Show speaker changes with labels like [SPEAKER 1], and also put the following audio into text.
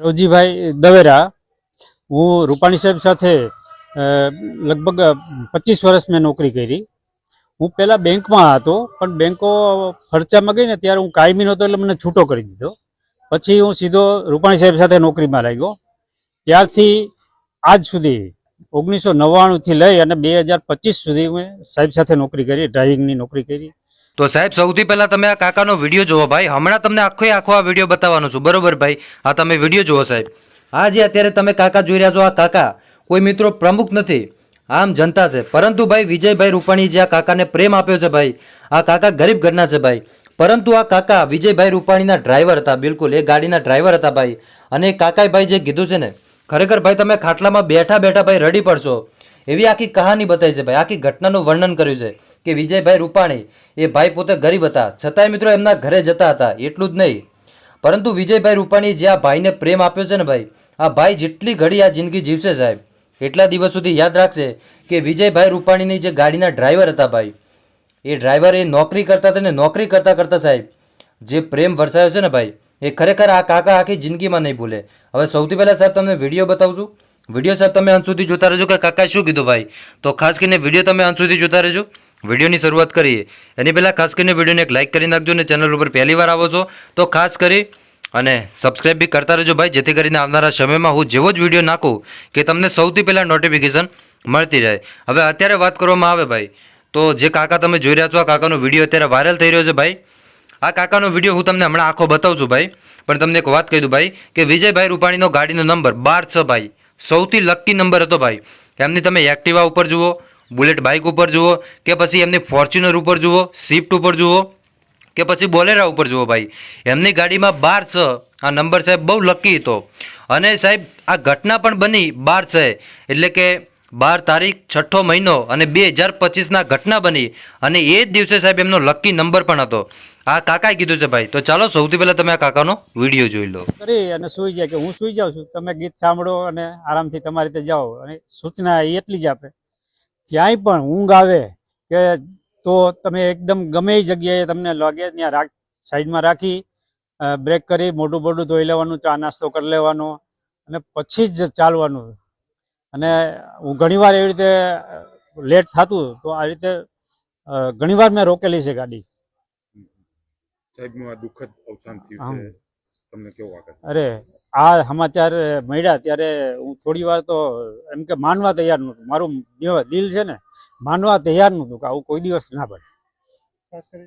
[SPEAKER 1] રોજીભાઈ દવેરા, હું રૂપાણી સાહેબ સાથે લગભગ પચીસ વર્ષ મેં નોકરી કરી. હું પહેલાં બેંકમાં હતો, પણ બેંકો ખર્ચામાં ગઈ ને ત્યારે હું કાયમી નહોતો એટલે મને છૂટો કરી દીધો. પછી હું સીધો રૂપાણી સાહેબ સાથે નોકરીમાં લાગ્યો. ત્યારથી આજ સુધી ઓગણીસો નવ્વાણુંથી લઈ અને બે હજાર પચીસ સુધી મેં સાહેબ સાથે નોકરી કરી, ડ્રાઇવિંગની નોકરી કરી.
[SPEAKER 2] તો સાહેબ, સૌથી પહેલાં તમે આ કાકાનો વીડિયો જુઓ ભાઈ. હમણાં તમને આખો આખો આ વીડિયો બતાવવાનો છું. બરોબર ભાઈ? આ તમે વીડિયો જુઓ સાહેબ. આ જે, અત્યારે તમે કાકા જોઈ રહ્યા છો, આ કાકા. કોઈ મિત્રો પ્રમુખ નથી. આમ જનતા છે. પરંતુ ભાઈ, વિજયભાઈ રૂપાણી જે આ કાકાને પ્રેમ આપ્યો છે ભાઈ, આ કાકા ગરીબ ઘરના છે ભાઈ. પરંતુ આ કાકા વિજયભાઈ રૂપાણીના ડ્રાઈવર હતા, બિલકુલ. એ ગાડીના ડ્રાઈવર હતા ભાઈ. અને કાકાએ ભાઈ જે કીધું છે ને, ખરેખર ભાઈ, તમે ખાટલામાં બેઠા બેઠા ભાઈ, રડી પડશો. એવી આખી કહાની બતાવી છે ભાઈ, આખી ઘટનાનું વર્ણન કર્યું છે કે વિજયભાઈ રૂપાણી એ ભાઈ પોતે ગરીબ હતા, છતાંય મિત્રો એમના ઘરે જતા હતા, એટલું જ નહીં. પરંતુ વિજયભાઈ રૂપાણી જે આ ભાઈને પ્રેમ આપ્યો છે ને ભાઈ, આ ભાઈ જેટલી ઘડી આ જિંદગી જીવશે સાહેબ, એટલા દિવસ સુધી યાદ રાખશે કે વિજયભાઈ રૂપાણીની જે ગાડીના ડ્રાઈવર હતા ભાઈ, એ ડ્રાઈવર એ નોકરી કરતા હતા ને નોકરી કરતા કરતા સાહેબ, જે પ્રેમ વરસાયો છે ને ભાઈ, એ ખરેખર આ કાકા આખી જિંદગીમાં નહીં ભૂલે. હવે સૌથી પહેલાં સાહેબ તમને વીડિયો બતાવું છું. વીડિયો સાહેબ તમે અંત સુધી જોતા રહેજો કે કાકા શું કીધું ભાઈ? તો ખાસ કરીને વીડિયો તમે અંત સુધી જોતા રહેજો. વિડીયોની શરૂઆત કરીએ. એની પહેલાં ખાસ કરીને વિડીયોને એક લાઇક કરી નાખજો અને ચેનલ ઉપર પહેલી વાર આવો છો, તો ખાસ કરી અને સબસ્ક્રાઇબ બી કરતા રહેજો ભાઈ, જેથી કરીને આવનારા સમયમાં હું જેવો જ વીડિયો નાખું કે તમને સૌથી પહેલાં નોટિફિકેશન મળતી રહે. હવે અત્યારે વાત કરવામાં આવે ભાઈ, તો જે કાકા તમે જોઈ રહ્યા છો, આ કાકાનો વીડિયો અત્યારે વાયરલ થઈ રહ્યો છે ભાઈ. આ કાકાનો વીડિયો હું તમને હમણાં આખો બતાવું છું ભાઈ. પણ તમને એક વાત કહી દઉં ભાઈ, કે વિજયભાઈ રૂપાણીનો ગાડીનો નંબર બાર છ ભાઈ. સૌથી લકી નંબર હતો ભાઈ. એમની તમે એક્ટિવા ઉપર જુઓ બુલેટ બાઇક ઉપર જુઓ, કે પછી એમની ફોર્ચ્યુનર ઉપર જુઓ સ્વિફ્ટ ઉપર જુઓ, કે પછી બોલેરા ઉપર જુઓ ભાઈ. એમની ગાડીમાં બાર છ, આ નંબર સાહેબ બહુ લકી હતો. અને સાહેબ, આ ઘટના પણ બની બાર છ એટલે કે બાર તારીખ, છઠ્ઠો મહિનો અને બે હજાર પચીસના ઘટના બની. અને એ જ દિવસે સાહેબ એમનો લકી નંબર પણ હતો. આ કાકાએ કીધું છે ભાઈ. તો ચાલો, સૌથી પહેલાં તમે આ કાકાનો વીડિયો જોઈ લો.
[SPEAKER 1] કરી અને સૂઈ જાય કે હું સૂઈ જાઉં છું? તમે ગીત સાંભળો અને આરામથી તમારી રીતે જાઓ. અને સૂચના એ એટલી જ આપે. ક્યાંય પણ ઊંઘ આવે કે તો તમે એકદમ ગમે એ જગ્યાએ તમને લાગે, ત્યાં રાખ, સાઈડમાં રાખી બ્રેક કરી, મોઢું બોઢું ધોઈ લેવાનું, ચા નાસ્તો કરી લેવાનો અને પછી જ ચાલવાનું. અને હું ઘણીવાર એવી રીતે લેટ થતું તો આ રીતે ઘણીવાર મેં રોકેલી છે ગાડી.
[SPEAKER 3] સાહેબનું આ દુઃખદ અવસાન થયું છે. તમને કેવું વાગે
[SPEAKER 1] અરે આ સમાચાર મળ્યા ત્યારે હું થોડી વાર તો એમ કે માનવા તૈયાર નહોતું. મારું દિલ છે ને માનવા તૈયાર નહોતું કે આવું કોઈ દિવસ ના બને.